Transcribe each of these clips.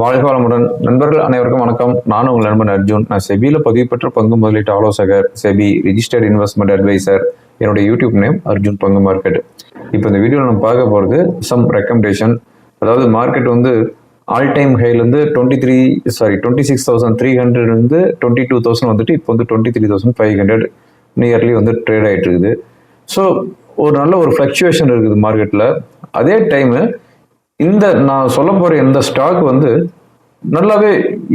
வாழ்க வளமுடன் நண்பர்கள் அனைவருக்கும் வணக்கம். நான் உங்கள் நண்பன் அர்ஜுன். நான் செபியில் பதிவு பெற்ற பங்கு முதலீட்டு ஆலோசகர் செபி ரிஜிஸ்டர்ட் இன்வெஸ்ட்மெண்ட் அட்வைசர் என்னுடைய யூடியூப் நேம் அர்ஜுன் பங்கு மார்க்கெட். இப்போ இந்த வீடியோவில் நம்ம பார்க்க போகிறது சம் ரெக்கமெண்டேஷன் அதாவது மார்க்கெட் வந்து all time ஹைலேருந்து twenty three sorry twenty six thousand three hundred வந்து டுவெண்ட்டி டூ தௌசண்ட் வந்துட்டு இப்போ வந்து twenty three thousand five hundred nearly வந்து ட்ரேட் ஆகிட்டு இருக்குது. ஸோ ஒரு நல்ல ஒரு ஃப்ளக்சுவேஷன் இருக்குது மார்க்கெட்டில் அதே டைமு இந்த நான் சொல்ல போகிற இந்த ஸ்டாக் வந்து நல்லாவே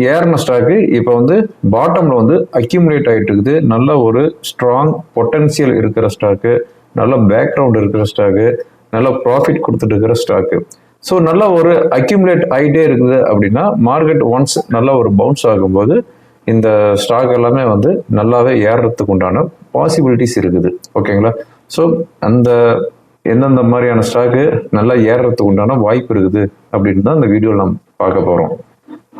ஏறின ஸ்டாக்கு இப்போ வந்து பாட்டமில் வந்து அக்யூமுலேட் ஆகிட்டு இருக்குது நல்ல ஒரு ஸ்ட்ராங் பொட்டன்சியல் இருக்கிற ஸ்டாக்கு நல்ல பேக்ரவுண்ட் இருக்கிற ஸ்டாக்கு நல்ல ப்ராஃபிட் கொடுத்துட்டு இருக்கிற ஸ்டாக்கு ஸோ நல்ல ஒரு அக்யூமுலேட் ஆகிட்டே இருக்குது அப்படின்னா மார்க்கெட் ஒன்ஸ் நல்ல ஒரு பவுன்ஸ் ஆகும்போது இந்த ஸ்டாக் எல்லாமே வந்து நல்லாவே ஏறுறதுக்கு உண்டான பாசிபிலிட்டிஸ் இருக்குது. ஓகேங்களா ஸோ அந்த எந்தெந்த மாதிரியான ஸ்டாக்கு நல்லா ஏறுறதுக்கு உண்டான வாய்ப்பு இருக்குது அப்படின்னு தான் இந்த வீடியோவில் நம்ம பார்க்க போகிறோம்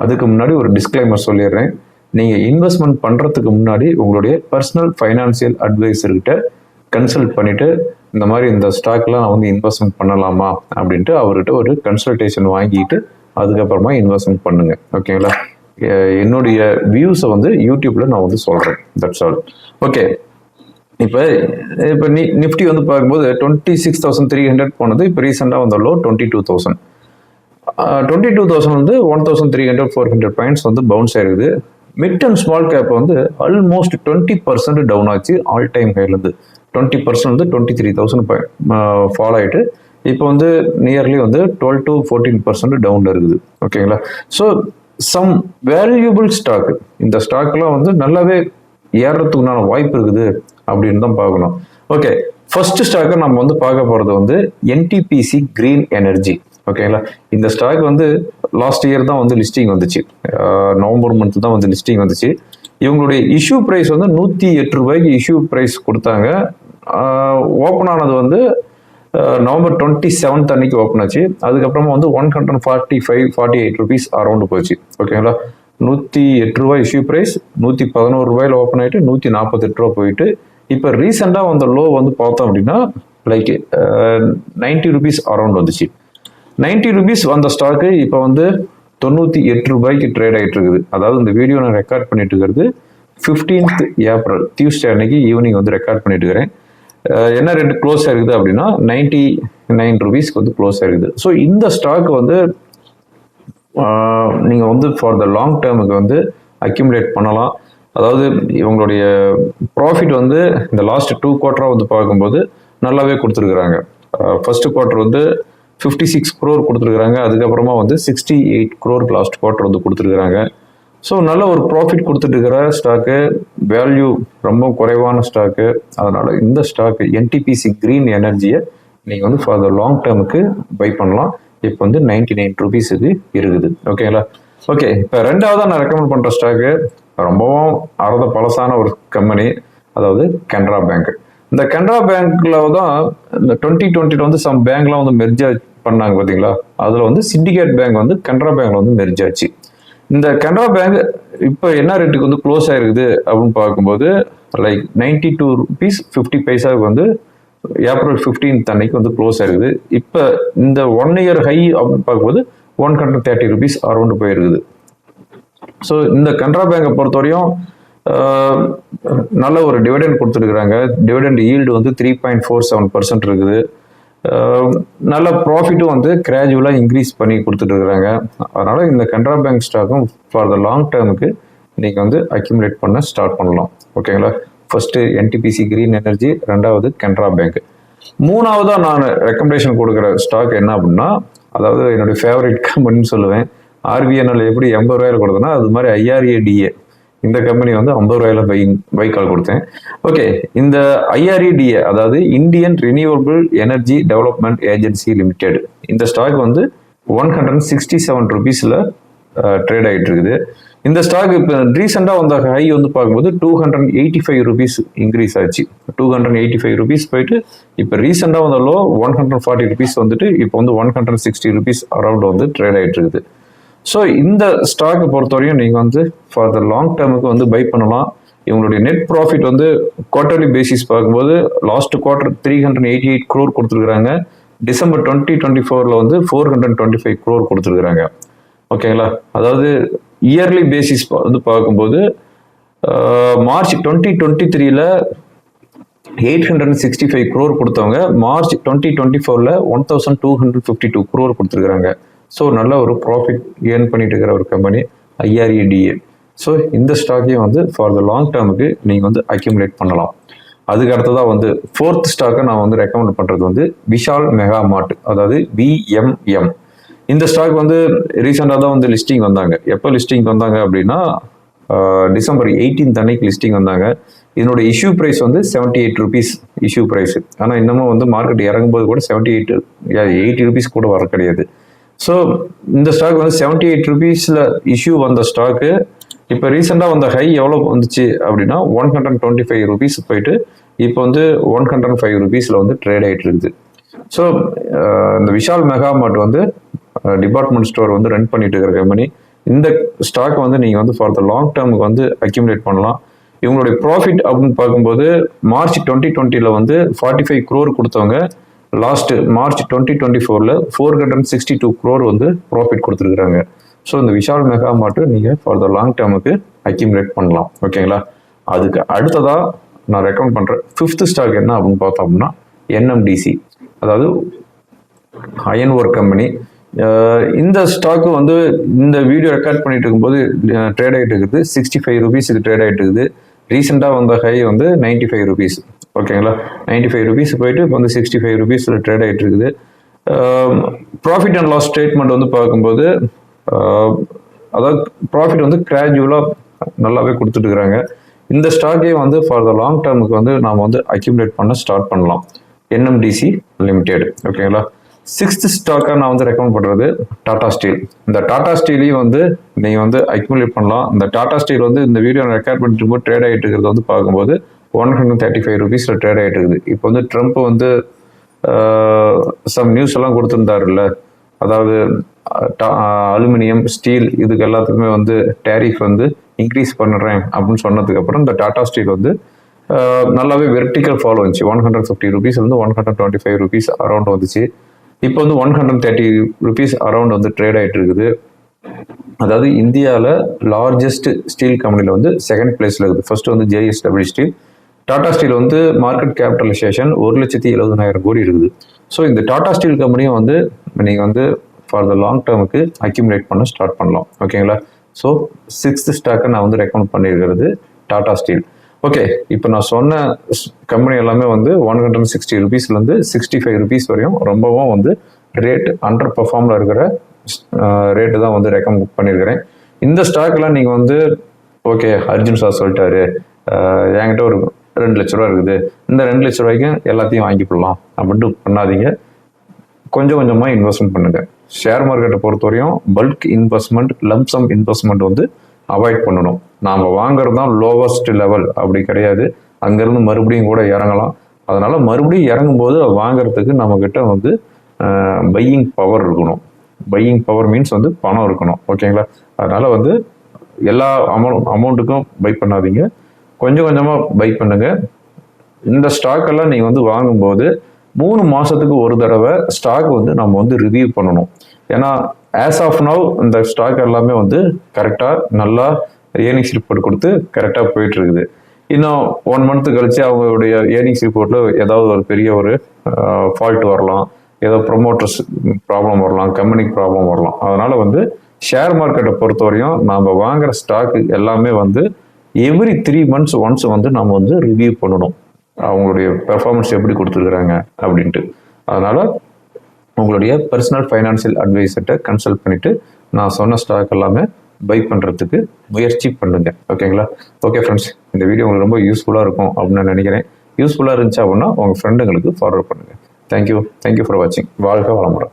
அதுக்கு முன்னாடி ஒரு டிஸ்க்ளைமர் சொல்லிடுறேன். நீங்கள் இன்வெஸ்ட்மெண்ட் பண்ணுறதுக்கு முன்னாடி உங்களுடைய பர்சனல் ஃபைனான்சியல் அட்வைசர்கிட்ட கன்சல்ட் பண்ணிவிட்டு இந்த மாதிரி இந்த ஸ்டாக்லாம் நான் வந்து இன்வெஸ்ட்மெண்ட் பண்ணலாமா அப்படின்ட்டு அவர்கிட்ட ஒரு கன்சல்டேஷன் வாங்கிட்டு அதுக்கப்புறமா இன்வெஸ்ட்மெண்ட் பண்ணுங்க. ஓகேங்களா என்னுடைய வியூஸை வந்து யூடியூப்பில் நான் வந்து சொல்கிறேன் தட்ஸ் ஆல் ஓகே இப்போ இப்போ நி நிஃப்டி வந்து பார்க்கும்போது twenty six thousand three hundred போனது. இப்போ ரீசெண்டாக வந்த low twenty two thousand twenty two thousand வந்து one thousand three hundred four hundred points வந்து பவுன்ஸ் ஆயிருக்குது. மிட் அண்ட் ஸ்மால் கேப் வந்து ஆல்மோஸ்ட் டுவெண்ட்டி பர்சன்ட் டவுன் ஆச்சு ஆல் டைம் ஹைலேருந்து டுவெண்ட்டி பர்சன்ட் வந்து டுவெண்ட்டி த்ரீ தௌசண்ட் ஃபாலோ ஆகிட்டு இப்போ வந்து நியர்லி வந்து டுவெல் டு ஃபோர்டீன் பர்சன்ட் டவுனில் இருக்குது. ஓகேங்களா ஸோ சம் வேல்யூபிள் ஸ்டாக் இந்த ஸ்டாக்லாம் வந்து நல்லாவே ஏறுறதுக்குண்டான வாய்ப்பு இருக்குது அப்படின்னு தான் பார்க்கணும். ஓகே ஃபர்ஸ்ட் ஸ்டாக்கை நம்ம வந்து பார்க்க போகிறது வந்து என்டிபிசி கிரீன் எனர்ஜி ஓகேங்களா இந்த ஸ்டாக் வந்து லாஸ்ட் இயர் தான் வந்து லிஸ்டிங் வந்துச்சு. நவம்பர் மந்த் தான் வந்து லிஸ்டிங் வந்துச்சு. இவங்களுடைய இஷ்யூ ப்ரைஸ் வந்து நூற்றி எட்டு ரூபாய்க்கு இஷ்யூ ப்ரைஸ் கொடுத்தாங்க. ஓப்பன் ஆனது வந்து நவம்பர் டுவெண்ட்டி செவன்த் அன்னைக்கு ஓப்பன் ஆச்சு. அதுக்கப்புறமா வந்து one hundred forty five forty eight rupees around போச்சு ஓகேங்களா நூற்றி எட்டு ரூபாய் இஷ்யூ ப்ரைஸ் நூற்றி பதினோரு ரூபாயில் ஓப்பன் ஆகிட்டு நூற்றி நாற்பத்தெட்டு ரூபா போயிட்டு இப்போ ரீசெண்டாக வந்த லோ வந்து பார்த்தோம் அப்படின்னா லைக் நைன்ட்டி ருபீஸ் அரௌண்ட் வந்துச்சு. நைன்ட்டி ருபீஸ் வந்த ஸ்டாக்கு இப்போ வந்து தொண்ணூற்றி எட்டு ரூபாய்க்கு ட்ரேட் ஆகிட்டு இருக்குது. அதாவது இந்த வீடியோ நான் ரெக்கார்ட் பண்ணிட்டு இருக்கிறது ஃபிஃப்டீன்த் ஏப்ரல் டியூஸ்டே அன்னைக்கு ஈவினிங் வந்து ரெக்கார்ட் பண்ணிட்டு இருக்கிறேன். என்ன ரெண்டு க்ளோஸ் ஆயிருக்குது அப்படின்னா நைன்ட்டி நைன் ருபீஸ்க்கு வந்து க்ளோஸ் ஆயிருக்குது ஸோ இந்த ஸ்டாக் வந்து நீங்கள் வந்து ஃபார் த லாங் டேர்முக்கு வந்து அக்யூமுலேட் பண்ணலாம். அதாவது இவங்களுடைய ப்ராஃபிட் வந்து இந்த லாஸ்ட் டூ குவார்ட்டராக வந்து பார்க்கும்போது நல்லாவே கொடுத்துருக்குறாங்க. ஃபஸ்ட்டு குவார்ட்டர் வந்து ஃபிஃப்டி சிக்ஸ் க்ரோர் கொடுத்துருக்குறாங்க. அதுக்கப்புறமா வந்து sixty eight crore last quarter வந்து கொடுத்துருக்குறாங்க. ஸோ நல்ல ஒரு ப்ராஃபிட் கொடுத்துட்டுருக்கிற ஸ்டாக்கு வேல்யூ ரொம்ப குறைவான ஸ்டாக்கு அதனால் இந்த ஸ்டாக்கு என்டிபிசி க்ரீன் எனர்ஜியை நீங்கள் வந்து ஃபார் த லாங் டேர்முக்கு பை பண்ணலாம். இப்போ வந்து நைன்டி நைன் ருபீஸுக்கு இருக்குது. ஓகேங்களா ஓகே இப்போ ரெண்டாவதாக நான் ரெக்கமெண்ட் பண்ணுற ஸ்டாக்கு ரொம்பவும் அறத பழசான ஒரு கம்பெனி அதாவது கனரா பேங்க் இந்த கனரா பேங்க்கில் தான் இந்த டுவெண்ட்டி டுவெண்ட்டியில் வந்து சம் பேங்க்லாம் வந்து மெர்ஜ் பண்ணாங்க பார்த்தீங்களா அதில் வந்து சிண்டிகேட் பேங்க் வந்து கனரா பேங்க்ல வந்து மெர்ஜ் ஆச்சு. இந்த கனரா பேங்க் இப்போ என்ன ரேட்டுக்கு வந்து க்ளோஸ் ஆயிருக்குது அப்படின்னு பார்க்கும்போது like ninety two rupees fifty பைசாவுக்கு வந்து ஏப்ரல் 15th அன்னைக்கு வந்து க்ளோஸ் ஆயிருக்குது. இப்போ இந்த ஒன் இயர் ஹை அப்படின்னு பார்க்கும்போது one hundred thirty rupees around போயிருக்குது. ஸோ இந்த கனரா பேங்கை பொறுத்தவரையும் நல்ல ஒரு டிவிடெண்ட் கொடுத்துருக்குறாங்க. டிவிடெண்ட் ஈல்டு வந்து three point four seven percent இருக்குது. நல்ல ப்ராஃபிட்டும் வந்து கிராஜுவலாக இன்க்ரீஸ் பண்ணி கொடுத்துட்டு இருக்கிறாங்க அதனால் இந்த கனரா பேங்க் ஸ்டாக்கும் ஃபார் த லாங் டேர்முக்கு நீங்கள் வந்து அக்யூமுலேட் பண்ண ஸ்டார்ட் பண்ணலாம். ஓகேங்களா ஃபஸ்ட்டு என்டிபிசி கிரீன் எனர்ஜி ரெண்டாவது கனரா பேங்க் மூணாவதாக நான் ரெக்கமெண்டேஷன் கொடுக்குற ஸ்டாக் என்ன அப்படின்னா அதாவது என்னுடைய ஃபேவரட் கம்பெனின்னு சொல்லுவேன். ஆர்பிஎன்எல் எப்படி எண்பது ரூபாயில கொடுத்தேன்னா அது மாதிரி ஐஆர்ஏடிஏ இந்த கம்பெனி வந்து ஐம்பது ரூபாயில பை பைக்கால் கொடுத்தேன். ஓகே இந்த ஐஆர்இடிஏ அதாவது Indian renewable energy development agency limited இந்த ஸ்டாக் வந்து ஒன் ஹண்ட்ரட் சிக்ஸ்டி செவன் ருபீஸில் ட்ரேட் ஆகிட்டு இருக்குது. இந்த ஸ்டாக் இப்போ ரீசெண்டாக வந்த ஹை வந்து பார்க்கும்போது two hundred eighty five rupees increase ஆச்சு. Two hundred eighty five rupees போயிட்டு இப்போ ரீசெண்டாக வந்த low one hundred forty rupees வந்துட்டு இப்போ வந்து one hundred sixty rupees around வந்து ட்ரேட் ஆகிட்டு இருக்குது. ஸோ இந்த ஸ்டாக்கை பொறுத்தவரையும் நீங்கள் வந்து ஃபார் த லாங் டேர்முக்கு வந்து பை பண்ணலாம். இவங்களுடைய நெட் ப்ராஃபிட் வந்து குவார்டர்லி பேசிஸ் பார்க்கும்போது last quarter three hundred eighty eight crore கொடுத்துருக்குறாங்க. டிசம்பர் டுவெண்ட்டி டுவெண்ட்டி ஃபோரில் வந்து four hundred twenty five crore கொடுத்துருக்காங்க ஓகேங்களா அதாவது இயர்லி பேசிஸ் வந்து பார்க்கும்போது மார்ச் டுவெண்ட்டி டுவெண்ட்டி த்ரீல eight hundred sixty five crore கொடுத்தவங்க மார்ச் டுவெண்ட்டி டுவெண்ட்டி ஃபோரில் one thousand two hundred fifty two crore கொடுத்துருக்காங்க ஸோ நல்ல ஒரு ப்ராஃபிட் ஏர்ன் பண்ணிட்டு இருக்கிற ஒரு கம்பெனி ஐஆர்இடிஏ ஸோ இந்த ஸ்டாக்கையும் வந்து ஃபார் த லாங் டேர்முக்கு நீங்கள் வந்து அக்யூமுலேட் பண்ணலாம். அதுக்கு அடுத்ததாக வந்து ஃபோர்த் ஸ்டாக்கை நான் வந்து ரெக்கமெண்ட் பண்ணுறது வந்து விஷால் மெகா மார்ட் அதாவது விஎம்எம் இந்த ஸ்டாக் வந்து ரீசெண்டாக தான் வந்து லிஸ்டிங் வந்தாங்க. எப்போ லிஸ்டிங் வந்தாங்க அப்படின்னா டிசம்பர் எயிட்டீன் அன்னைக்கு லிஸ்டிங் வந்தாங்க. இதனோட இஷ்யூ ப்ரைஸ் வந்து seventy eight rupees issue price ஆனால் இன்னமும் வந்து மார்க்கெட் இறங்கும்போது கூட செவன்ட்டி எயிட் எயிட்டி ருபீஸ் கூட வர கிடையாது. ஸோ இந்த ஸ்டாக் வந்து செவன்ட்டி எயிட் ருபீஸில் இஷ்யூ வந்த ஸ்டாக்கு இப்போ ரீசெண்டாக வந்த ஹை எவ்வளோ வந்துச்சு அப்படின்னா one hundred twenty five rupees போயிட்டு இப்போ வந்து ஒன் ஹண்ட்ரட் ஃபைவ் ருபீஸில் வந்து ட்ரேட் ஆகிட்டு இருக்குது ஸோ இந்த விஷால் மெகா மார்ட் வந்து டிபார்ட்மெண்ட் ஸ்டோர் வந்து ரன் பண்ணிட்டு இருக்கிற கம்பெனி இந்த ஸ்டாக் வந்து நீங்கள் வந்து ஃபார் த லாங் டேர்முக்கு வந்து அக்யூமுலேட் பண்ணலாம். இவங்களுடைய ப்ராஃபிட் அப்படின்னு பார்க்கும்போது மார்ச் டுவெண்ட்டி டுவெண்ட்டியில் வந்து ஃபார்ட்டி ஃபைவ் க்ரோர் கொடுத்தவங்க லாஸ்ட்டு மார்ச் டுவெண்ட்டி டுவெண்ட்டி ஃபோரில் four hundred sixty two crore வந்து ப்ராஃபிட் கொடுத்துருக்குறாங்க. ஸோ இந்த விஷால் மெகா மார்ட்டு நீங்கள் ஃபார் த லாங் டேர்முக்கு அக்யூமுலேட் பண்ணலாம். ஓகேங்களா அதுக்கு அடுத்ததாக நான் ரெக்கமெண்ட் பண்ணுறேன் ஃபிஃப்த்து ஸ்டாக் என்ன அப்படின்னு பார்த்தோம் அப்படின்னா என்எம்டிசி அதாவது அயன் ஒர்க் கம்பெனி இந்த ஸ்டாக்கு வந்து இந்த வீடியோ ரெக்கார்ட் பண்ணிட்டு இருக்கும்போது ட்ரேட் ஆகிட்டு இருக்குது. சிக்ஸ்டி ஃபைவ் ருபீஸுக்கு ட்ரேட் ஆகிட்டு இருக்குது. ரீசெண்டாக வந்த ஹை வந்து நைன்டி ஃபைவ் ருபீஸ் ஓகேங்களா நைன்டி ஃபைவ் ருபீஸ் போயிட்டு இப்போ வந்து சிக்ஸ்டி ஃபைவ் ருபீஸில் ட்ரேட் ஆகிட்டு இருக்குது. ப்ராஃபிட் அண்ட் லாஸ் ஸ்டேட்மெண்ட் வந்து பார்க்கும்போது அதாவது ப்ராஃபிட் வந்து கிராஜுவலாக நல்லாவே கொடுத்துட்டுருக்குறாங்க இந்த ஸ்டாக்கே வந்து ஃபார் த லாங் டேர்முக்கு வந்து நாம் வந்து அக்யூமுலேட் பண்ண ஸ்டார்ட் பண்ணலாம். என்எம்டிசி லிமிடெட் ஓகேங்களா சிக்ஸ்த் ஸ்டாக்காக நான் வந்து ரெக்கமெண்ட் பண்ணுறது டாடா ஸ்டீல் இந்த டாடா ஸ்டீலையும் வந்து நீங்கள் வந்து அக்யூமுலேட் பண்ணலாம். இந்த டாடா ஸ்டீல் வந்து இந்த வீடியோ ரெக்கார்ட் பண்ணிட்டு போது ட்ரேட் ஆகிட்டு இருக்கிறது வந்து பார்க்கும்போது ஒன் ஹண்ட்ரட் தேர்ட்டி ஃபைவ் ருபீஸில் ட்ரேட் ஆகிட்டு இருக்குது. இப்போ வந்து ட்ரம்ப் வந்து சம் நியூஸ் எல்லாம் கொடுத்துருந்தாருல்ல. அதாவது அலுமினியம் ஸ்டீல் இதுக்கு எல்லாத்துக்குமே வந்து டேரிஃப் வந்து இன்க்ரீஸ் பண்ணுறேன் அப்படின்னு சொன்னதுக்கப்புறம் இந்த டாடா ஸ்டீல் வந்து நல்லாவே வெர்டிக்கல் ஃபாலோ வந்துச்சு. ஒன் ஹண்ட்ரட் ஃபிஃப்டி ருபீஸ் வந்து one hundred twenty five rupees around வந்துச்சு. இப்போ வந்து one hundred thirty rupees around வந்து ட்ரேட் ஆகிட்டு இருக்குது. அதாவது இந்தியாவில் லார்ஜஸ்ட் ஸ்டீல் கம்பெனியில் வந்து செகண்ட் பிளேஸில் இருக்குது. ஃபர்ஸ்ட் வந்து ஜேஎஸ்டபிள்யூ ஸ்டீல் டாடா ஸ்டீல் வந்து மார்க்கெட் கேபிட்டலைசேஷன் ஒரு லட்சத்தி எழுபதாயிரம் கோடி இருக்குது. ஸோ இந்த டாடா ஸ்டீல் கம்பெனியும் வந்து நீங்கள் வந்து ஃபார் த லாங் டேர்முக்கு அக்யூமுலேட் பண்ண ஸ்டார்ட் பண்ணலாம். ஓகேங்களா ஸோ சிக்ஸ்த் ஸ்டாக்கை நான் வந்து ரெக்கமெண்ட் பண்ணியிருக்கிறது டாடா ஸ்டீல் ஓகே இப்போ நான் சொன்ன கம்பெனி எல்லாமே வந்து ஒன் ஹண்ட்ரட் சிக்ஸ்டி ருபீஸ்லேருந்து சிக்ஸ்டி ஃபைவ் ருபீஸ் வரையும் ரொம்பவும் வந்து ரேட் அண்டர் பர்ஃபார்மில் இருக்கிற ரேட்டு தான் வந்து ரெக்கமெண்ட் பண்ணியிருக்கிறேன் இந்த ஸ்டாக்லாம் நீங்கள் வந்து ஓகே அர்ஜுன் சார் சொல்லிட்டாரு என்கிட்ட ஒரு ரெண்டு லட்ச ரூபா இருக்குது. இந்த ரெண்டு லட்ச ரூபாய்க்கு எல்லாத்தையும் வாங்கிக்கலாம் அப்படின்ட்டு பண்ணாதீங்க. கொஞ்சம் கொஞ்சமாக இன்வெஸ்ட்மெண்ட் பண்ணுங்கள் ஷேர் மார்க்கெட்டை பொறுத்தவரையும் பல்க் இன்வெஸ்ட்மெண்ட் லம்சம் இன்வெஸ்ட்மெண்ட் வந்து அவாய்ட் பண்ணணும். நாம் வாங்குறது தான் லோவஸ்ட் லெவல் அப்படி கிடையாது. அங்கேருந்து மறுபடியும் கூட இறங்கலாம். அதனால் மறுபடியும் இறங்கும்போது வாங்குறதுக்கு நம்மக்கிட்ட வந்து பையிங் பவர் இருக்கணும். பையிங் பவர் மீன்ஸ் வந்து பணம் இருக்கணும். ஓகேங்களா அதனால் வந்து எல்லா அமௌண்ட் அமௌண்ட்டுக்கும் பை பண்ணாதீங்க. கொஞ்சம் கொஞ்சமாக பை பண்ணுங்கள் இந்த ஸ்டாக் எல்லாம் நீங்கள் வந்து வாங்கும்போது மூணு மாதத்துக்கு ஒரு தடவை ஸ்டாக் வந்து நம்ம வந்து ரிவ்யூ பண்ணணும். ஏன்னா ஆஸ் ஆஃப் நவ் இந்த ஸ்டாக் எல்லாமே வந்து கரெக்டாக நல்லா ஏர்னிங்ஸ் ரிப்போர்ட் கொடுத்து கரெக்டாக போயிட்டு இருக்குது இன்னும் ஒன் மந்த்து கழிச்சு அவங்களுடைய ஏர்னிங்ஸ் ரிப்போர்ட்டில் ஏதாவது ஒரு பெரிய ஒரு ஃபால்ட் வரலாம். ஏதோ ப்ரொமோட்டர்ஸ் ப்ராப்ளம் வரலாம் கம்பெனிக்கு ப்ராப்ளம் வரலாம். அதனால் வந்து ஷேர் மார்க்கெட்டை பொறுத்தவரையும் நாம் வாங்குற ஸ்டாக் எல்லாமே வந்து எவ்ரி த்ரீ மந்த்ஸ் ஒன்ஸ் வந்து நம்ம வந்து ரிவ்யூ பண்ணணும். அவங்களுடைய பெர்ஃபார்மன்ஸ் எப்படி கொடுத்துருக்குறாங்க அப்படின்ட்டு. அதனால் உங்களுடைய பர்சனல் ஃபைனான்சியல் அட்வைசர்கிட்ட கன்சல்ட் பண்ணிவிட்டு நான் சொன்ன ஸ்டாக் எல்லாமே பை பண்ணுறதுக்கு முயற்சி பண்ணுங்க. ஓகேங்களா ஓகே ஃப்ரெண்ட்ஸ் இந்த வீடியோ உங்களுக்கு ரொம்ப யூஸ்ஃபுல்லாக இருக்கும் அப்படின்னு நான் நினைக்கிறேன். யூஸ்ஃபுல்லாக இருந்துச்சு அப்படின்னா உங்கள் ஃப்ரெண்டுங்களுக்கு ஃபார்வர்ட் பண்ணுங்கள் thank you thank you for வாட்சிங் வாழ்க வளமுறை